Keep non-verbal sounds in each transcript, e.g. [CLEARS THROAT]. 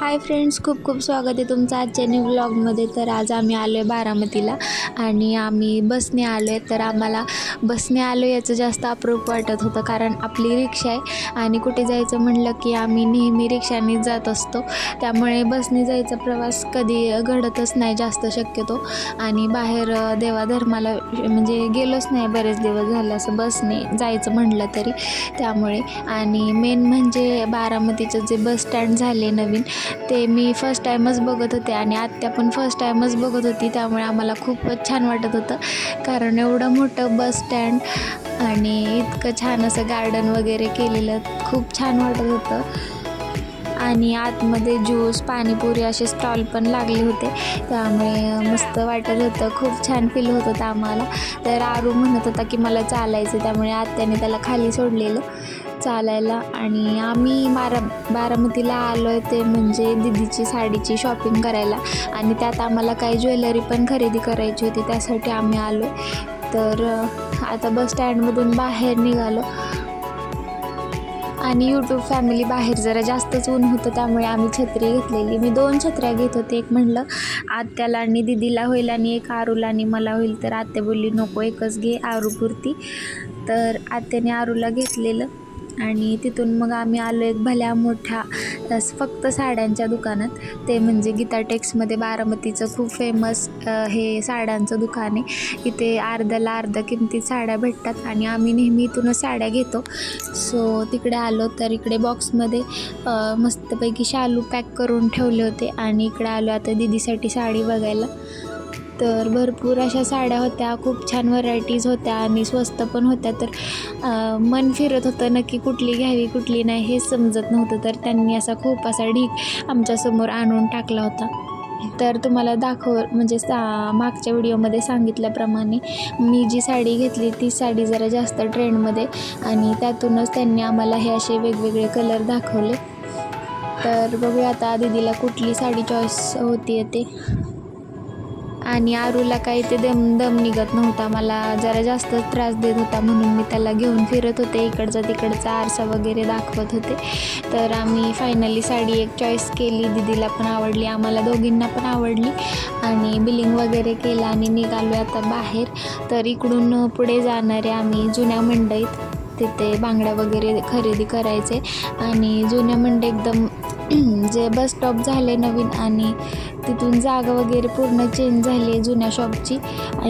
Hi friends खूप खूप स्वागत आहे तुमचं आजच्या न्यू ब्लॉगमध्ये तर आज आम्ही आलो आहे बारामतीला आणि आम्ही बसने आलो आहे तर आम्हाला बसने आलो याचं जास्त अप्रूप वाटत होतं कारण आपली रिक्षा आहे आणि कुठे जायचं म्हणलं की आम्ही नेहमी रिक्षाने जात असतो. त्यामुळे बसने जायचा प्रवास कधी घडतच नाही जास्त शक्यतो. आणि बाहेर देवाधर्माला म्हणजे गेलोच नाही बरेच दिवस झाले असं बसने जायचं म्हणलं तरी. त्यामुळे आणि मेन म्हणजे बारामतीचं जे बस स्टँड झाले नवीन ते मी फर्स्ट टाईमच बघत होते आणि आत्या पण फर्स्ट टाईमच बघत होती त्यामुळे आम्हाला खूपच छान वाटत होतं. कारण एवढं मोठं बस स्टँड आणि इतकं छान असं गार्डन वगैरे केलेलं खूप छान वाटत होतं. आणि आतमध्ये ज्यूस पाणीपुरी असे स्टॉल पण लागले होते. त्यामुळे मस्त वाटत होतं खूप छान फील होत होतं आम्हाला. तर आरू म्हणत होता की मला चालायचं त्यामुळे आत्याने त्याला खाली सोडलेलं. चालायला आणि आम्ही बारा बारामतीला आलो आहे ते म्हणजे दिदीची साडीची शॉपिंग करायला. आणि त्यात आम्हाला काही ज्वेलरी पण खरेदी करायची होती त्यासाठी आम्ही आलो तर आता बस स्टँडमधून बाहेर निघालो. आणि यूट्यूब फॅमिली बाहेर जरा जास्तच ऊन होतं त्यामुळे आम्ही छत्री घेतलेली. मी दोन छत्र्या घेत होते एक म्हणलं आत्याला आणि दिदीला होईल आणि एक आरूला आणि मला होईल. तर आत्या बोलली नको एकच घे आरूपुरती. तर आत्याने आरूला घेतलेलं. आणि तिथून मग आम्ही आलो एक भल्या मोठ्या फक्त साड्यांच्या दुकानात. ते म्हणजे गीता टेक्समध्ये बारामतीचं खूप फेमस हे साड्यांचं दुकान आहे. इथे अर्ध्याला अर्ध्या किमतीत साड्या भेटतात आणि आम्ही नेहमी इथूनच साड्या घेतो. सो तिकडे आलो तर इकडे बॉक्समध्ये मस्तपैकी शालू पॅक करून ठेवले होते आणि इकडे आलो आता दिदीसाठी साडी बघायला. तर भरपूर अशा साड्या होत्या खूप छान व्हरायटीज होत्या आणि स्वस्त पण होत्या. तर मन फिरत होतं नक्की कुठली घ्यावी कुठली नाही हे समजत नव्हतं. तर त्यांनी असा खूप असा ढीक आमच्यासमोर आणून टाकला होता. तर तुम्हाला दाखव म्हणजे सा मागच्या व्हिडिओमध्ये सांगितल्याप्रमाणे मी जी साडी घेतली ती साडी जरा जास्त ट्रेंडमध्ये आणि त्यातूनच त्यांनी आम्हाला हे असे वेगवेगळे कलर दाखवले. तर बघूया आता दीदीला कुठली साडी चॉईस होती ते. आणि आरूला काही ते दम दम निघत नव्हता. मला जरा जास्त त्रास देत होता म्हणून मी त्याला घेऊन फिरत होते. इकडचा तिकडचा आरसा वगैरे दाखवत होते. तर आम्ही फायनली साडी एक चॉईस केली. दिदीला पण आवडली आम्हाला दोघींना पण आवडली. आणि बिलिंग वगैरे केलं आणि निघालो आता बाहेर. तर इकडून पुढे जाणारे आम्ही जुन्या मंडईत. तिथे बांगड्या वगैरे खरेदी करायचे. आणि जुन्या मंडई एकदम [CLEARS THROAT] जे बस स्टॉप झाले नवीन आणि तिथून जागा वगैरे पूर्ण चेंज झाली आहे जुन्या शॉपची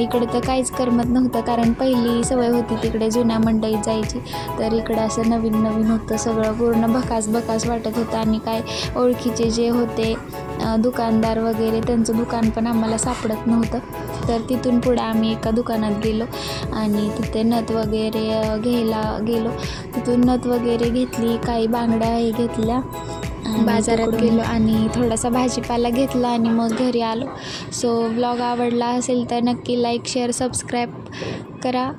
इकडे तर काहीच करमत नव्हतं कारण पहिली सवय होती तिकडे जुन्या मंडईत जायची. तर इकडं असं नवीन नवीन होतं सगळं पूर्ण भकास भकास वाटत होतं. आणि काय ओळखीचे जे होते दुकानदार वगैरे त्यांचं दुकान पण आम्हाला सापडत नव्हतं. तर तिथून पुढे आम्ही एका दुकानात गेलो आणि तिथे नथ वगैरे घ्यायला गेलो. तिथून नथ वगैरे घेतली काही बांगड्या हे घेतल्या. बाजारात गेलो आणि थोडासा भाजीपाला घेतला आणि मग घरी आलो. सो ब्लॉग आवडला असेल तर नक्की लाईक शेअर सबस्क्राईब करा.